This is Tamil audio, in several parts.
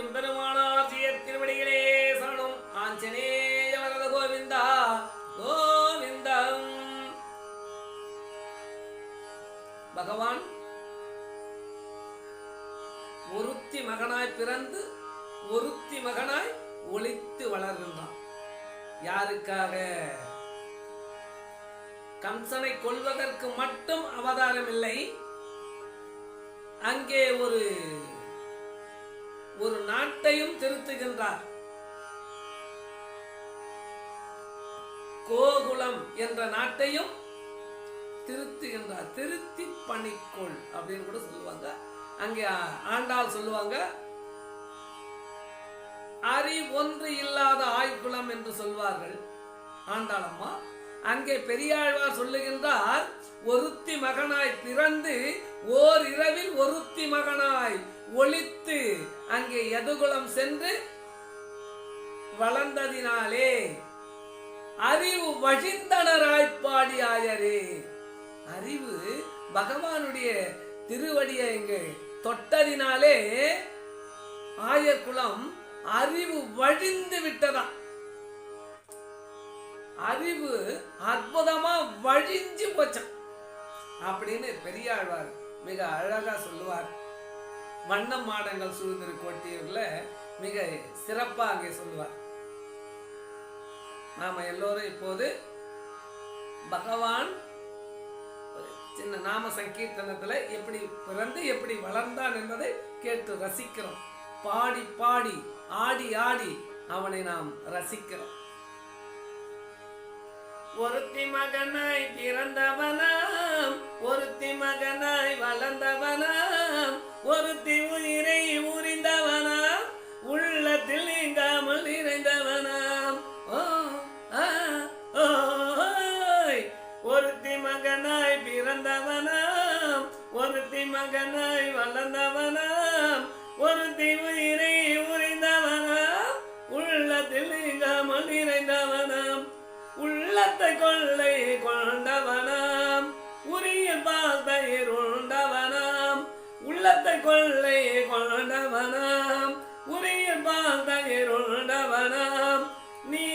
எம்பெருமானார் ஜிய திருவடிகளே சரணம். ஆஞ்சநேய வரத கோவிந்தா. கோவிந்தம் பகவான் ஒருத்தி மகனாய் பிறந்து ஒருத்தி மகனாய் ஒழித்து வளர்கின்றான். யாருக்காக? கம்சனை கொள்வதற்கு மட்டும் அவதாரம் இல்லை அங்கே ஒரு ஒரு நாட்டையும் திருத்துகின்றார். கோகுலம் என்ற நாட்டையும் திருத்துகின்றார். திருத்தி பணிக்கொள் அப்படின்னு கூட சொல்லுவாங்க. அங்கே ஆண்டாள் சொல்லுவாங்க. அறி ஒன்று இல்லாத ஆய்குளம் என்று சொல்வார்கள். ஆண்டாளம்மா அங்கே பெரியாழ்வார் சொல்லுகின்றார் ஒரு மகனாய் பிறந்து ஓர் இரவில் ஒருத்தி மகனாய் ஒளித்து அங்கே எதுகுளம் சென்று வளர்ந்ததினாலே அறிவு வழிந்தனராய்ப்பாடியாயரே அறிவு பகவானுடைய திருவடியை இங்கு தொட்டதினாலே ஆயர் குலம் அறிவு வழிந்து விட்டதா? அறிவு அற்புதமா வழிஞ்சு போச்சான் அப்படின்னு பெரியாழ்வார் மிக அழகா சொல்லுவார். வண்ண மாடங்கள் சூழ்ந்திரு கோட்டியூர்ல மிக சிறப்பாக சொல்லுவார். நாம எல்லோரும் இப்போது பகவான் சின்ன நாம சங்கீர்த்தனத்துல எப்படி பிறந்து எப்படி வளர்ந்தான் என்பதை கேட்டு ரசிக்கிறோம். பாடி பாடி ஆடி ஆடி அவனை நாம் ரசிக்கிறோம். ஒருத்தி மகனாய் பிறந்தவனா? மகனாய் ஒருத்தி உயிரை உறிந்தவனாம் உள்ளத்தில் நீங்காமல் நிறைந்தவனாம். ஒருத்தி மகனாய் பிறந்தவனாம். ஒருத்தி மகனாய் வளர்ந்தவனாம். ஒருத்தி உயிரை உறிந்தவனாம் உள்ளத்தில் நீங்காமல் நிறைந்தவனாம். உள்ளத்தை கொள்ளை கொண்டவனாம். உள்ளத்தை கொள்ளை கொண்டவனாம் உரிய பாதையில் நீ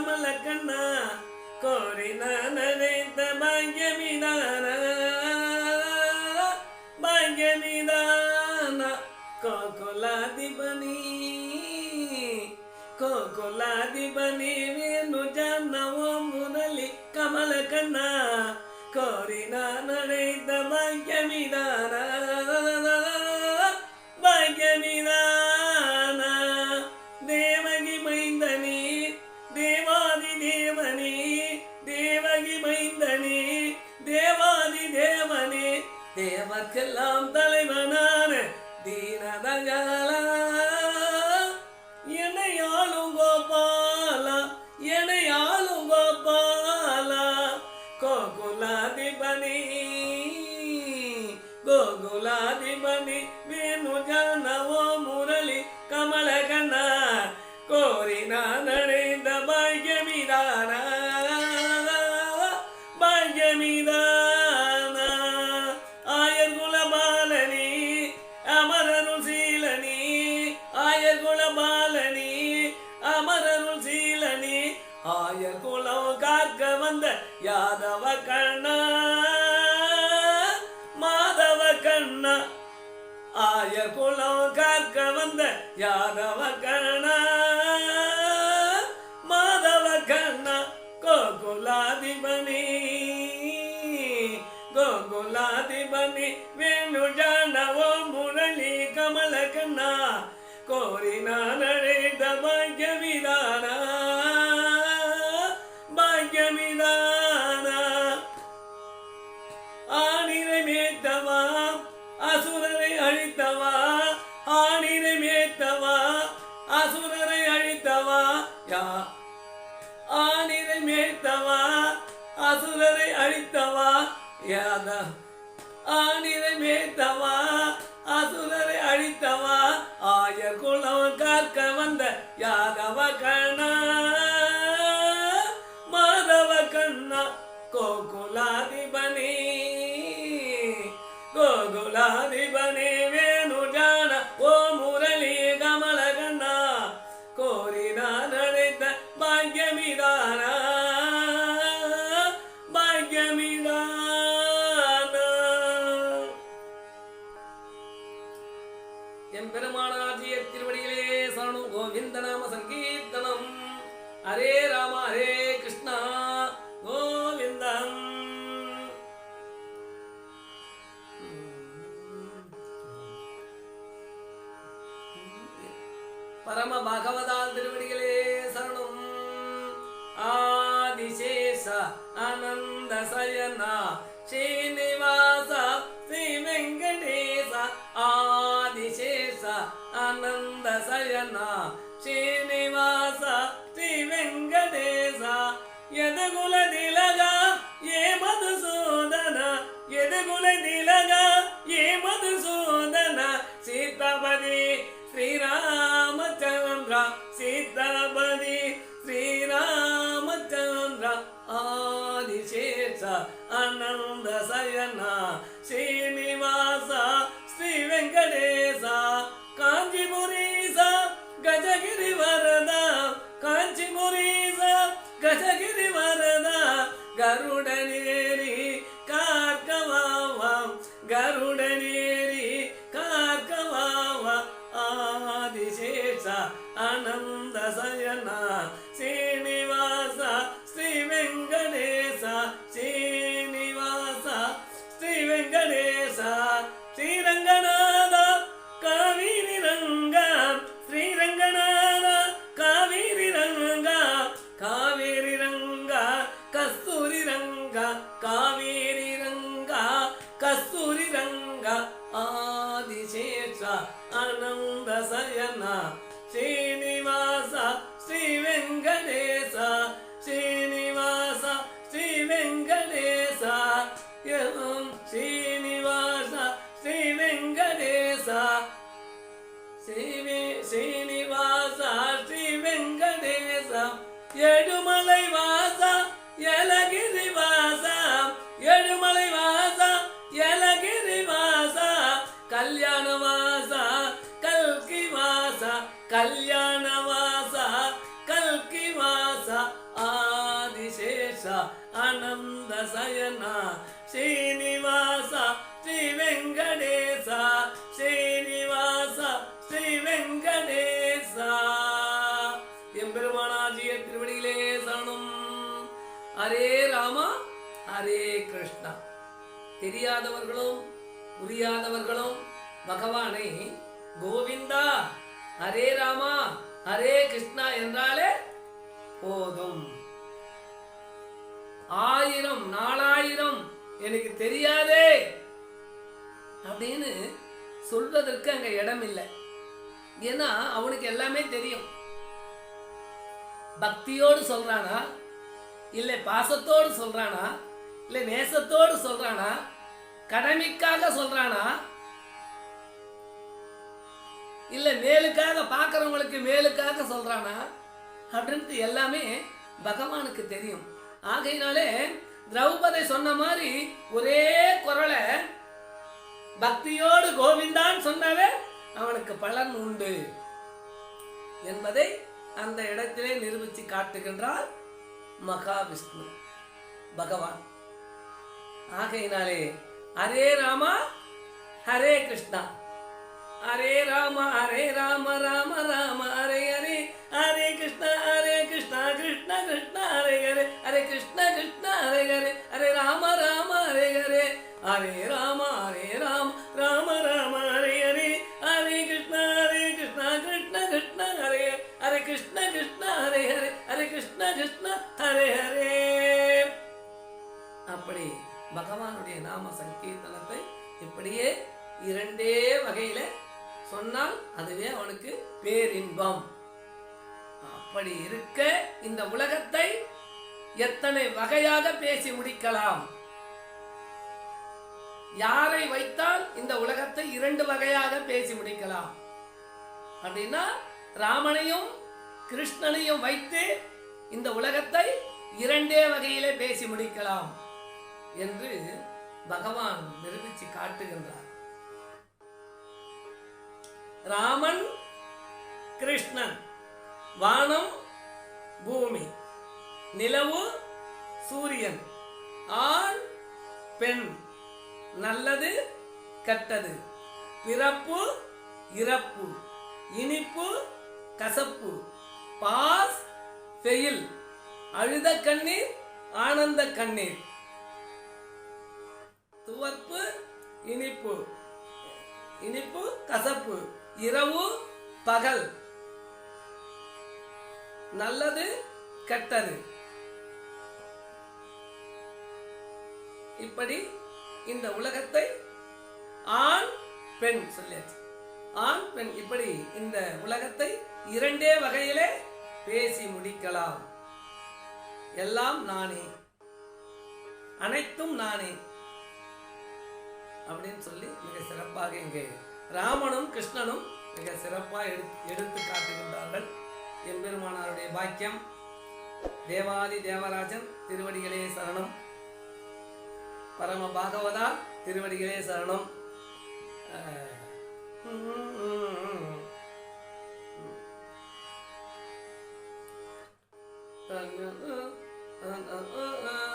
కమల కన్న కోరిన నరేత భాగ్యమిదాన భాగ్యమిదాన కోకులాధిపని కోకులాధిపని వేణు జన్నవో మురళి కమల కన్న కోరిన నరేత భాగ్యమిదాన தேவனே தேவகி மைந்தனே தேவாதி தேவனே தேவர்க்கெல்லாம் தலைவனான தீனதகால மீதான பாக்ய மீதான ஆயர் குலபாலனி அமரருள் சீலனி ஆயர் குலபாலனி அமரருள் சீலனி. ஆயர் குலம் காக்க வந்த யாதவ கண்ணா? மாதவ கண்ணா? ஆயர் குலம் காக்க வந்த யாதவ ஆணிரை மேய்த்தவா அசுரரை அழித்தவா? யாதா ஆணிரை மேய்த்தவா அசுரரை அழித்தவா? ஆயர் குலம் காக்க வந்த யாதவ கண்ணா? ஹரே ராம ஹரே கிருஷ்ணா கோவிந்தம் பரம பகவதால் திருவடிகளே சரணம் ஆதிசேஷ ஆனந்த சயனா ஸ்ரீனிவாச ஸ்ரீ வெங்கடேச ஆதிசேஷ ஆனந்த சயனா ஸ்ரீனிவாச వెంకటేశ ఎదుగుల దిలగా ఏ మధుసూదన ఎదుగుల దిలగా ఏ మధుసూదన సీతాపతి శ్రీరామచంద్ర సీతాపతి శ్రీరామచంద్ర ఆదిశేష అనంద సయన శ్రీ Jordan ಆದಿಶೇಷ ಆನಂದ ಸಯನ ಶ್ರೀನಿವಾಸ ಶ್ರೀ ವೆಂಕಟೇಶ ಶ್ರೀನಿವಾಸ ಶ್ರೀ ವೆಂಕಟೇಶ எம்பெருமானாஜிய திருவடியிலே சரணம் ஹரே ராமா ஹரே கிருஷ்ணா தெரியாதவர்களும் புரியாதவர்களும் பகவானை கோவிந்தா ஹரே ராமா ஹரே கிருஷ்ணா என்றாலே போதும் ஆயிரம் நாலாயிரம் எனக்கு தெரியாதே அப்படின்னு சொல்வதற்கு அங்க இடம் இல்லை ஏன்னா அவனுக்கு எல்லாமே தெரியும். பக்தியோடு சொல்றானா? இல்லை பாசத்தோடு சொல்றானா? இல்லை நேசத்தோடு சொல்றானா? கடமைக்காக சொல்றானா? இல்ல மேலுக்காக பார்க்கறவங்களுக்கு மேலுக்காக சொல்றானா? அப்படின்ட்டு எல்லாமே பகவானுக்கு தெரியும். ஆகையினாலே திரௌபதி சொன்ன மாதிரி ஒரே குரலை பக்தியோடு கோவிந்தான் சொன்னாவே அவனுக்கு பலன் உண்டு என்பதை அந்த இடத்திலே நிரூபித்து காட்டுகின்றார் மகாவிஷ்ணு பகவான். ஆகையினாலே ஹரே ராமா ஹரே கிருஷ்ணா. ஹரே ராம ஹரே ராம ராம ராம ஹரே ஹரே. ஹரே கிருஷ்ணா ஹரே கிருஷ்ணா கிருஷ்ண கிருஷ்ண ஹரே ஹரே. ஹரே ஹரே ராம ஹரே ராம. ராம ராம ஹரே ஹரே. ஹரே கிருஷ்ண ஹரே கிருஷ்ணா கிருஷ்ண கிருஷ்ண ஹரே. ஹரே கிருஷ்ண கிருஷ்ண ஹரே ஹரே. ஹரே கிருஷ்ண கிருஷ்ண ஹரே ஹரே. அப்படி பகவானுடைய நாம சங்கீர்த்தனத்தை இப்படியே இரண்டே வகையில சொன்னால் அதுவே அவனுக்கு பேரின்பம். அப்படி இருக்க இந்த உலகத்தை எத்தனை வகையாக பேசி முடிக்கலாம்? யாரை வைத்தால் இந்த உலகத்தை இரண்டு வகையாக பேசி முடிக்கலாம். அப்படின்னா ராமனையும் கிருஷ்ணனையும் வைத்து இந்த உலகத்தை இரண்டே வகையிலே பேசி முடிக்கலாம் என்று பகவான் நிரூபிச்சு காட்டுகின்றார். ராமன் கிருஷ்ணன் வானம் பூமி நிலவு சூரியன் ஆண் பெண் நல்லது கெட்டது. பிறப்பு இறப்பு. இனிப்பு கசப்பு. பாஸ் ஃபெயில் அழுத கண்ணீர் ஆனந்த கண்ணீர். துவர்ப்பு இனிப்பு. இனிப்பு கசப்பு. இரவு பகல். நல்லது கெட்டது. இப்படி இந்த உலகத்தை ஆண் பெண் சொல்லியாச்சு. ஆண் பெண் இப்படி இந்த உலகத்தை இரண்டே வகையிலே பேசி முடிக்கலாம். எல்லாம் நானே. அனைத்தும் நானே. அப்படின்னு சொல்லி மிக சிறப்பாக இங்கே ராமனும் கிருஷ்ணனும் மிக சிறப்பாக எடுத்து எடுத்து காட்டுகின்றார்கள். எம்பெருமானாருடைய பாக்கியம் தேவாதி தேவராஜன் திருவடிகளே சரணம். பரம பாகவதா திருவடிகளே சரணம். அஹ், வரதா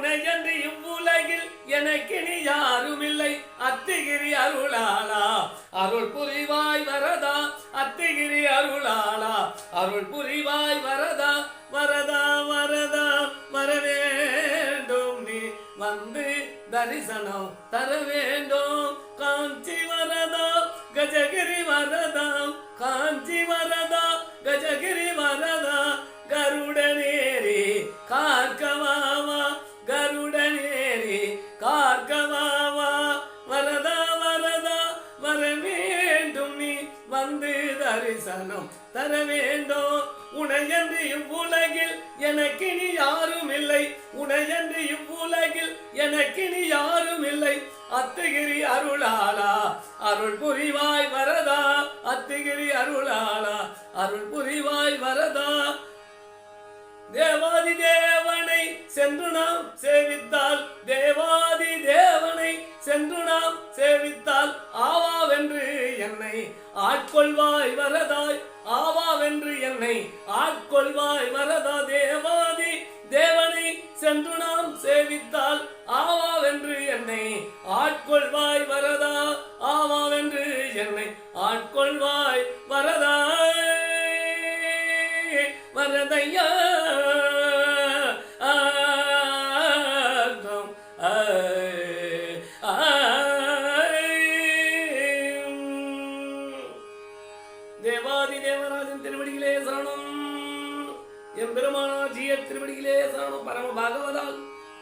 இல்லை இவ்வுலகில் உலகில் எனக்கினி யாரும் இல்லை அத்திகிரி அருளாளா அருள் புரிவாய் வரதா அத்திகிரி அருளாளா அருள் புரிவாய் வரதா வரதா வரதா வர வேண்டும். நீ வந்து தரிசனம் தர வேண்டும். காஞ்சி வரதா கஜகிரி வரதா காஞ்சி வரதா கஜகிரி வரதா அருளாளா அருள் புரிவாய் வரதா? தேவாதி தேவனை சென்று நாம் சேவித்தால் தேவாதி தேவனை சென்று நாம் சேவித்தால் ஆவாவென்று என்னை ஆட்கொள்வாய் வரதாய் ஆவாவென்று என்னை ஆட்கொள்வாய் வரதா? தேவாதி தேவனை சென்று நாம் சேவித்தால் ஆவாவென்று என்னை ஆட்கொள்வாய் வரதா? ஆவாவென்று என்னை ஆட்கொள்வாய் வரதா? வரதையா?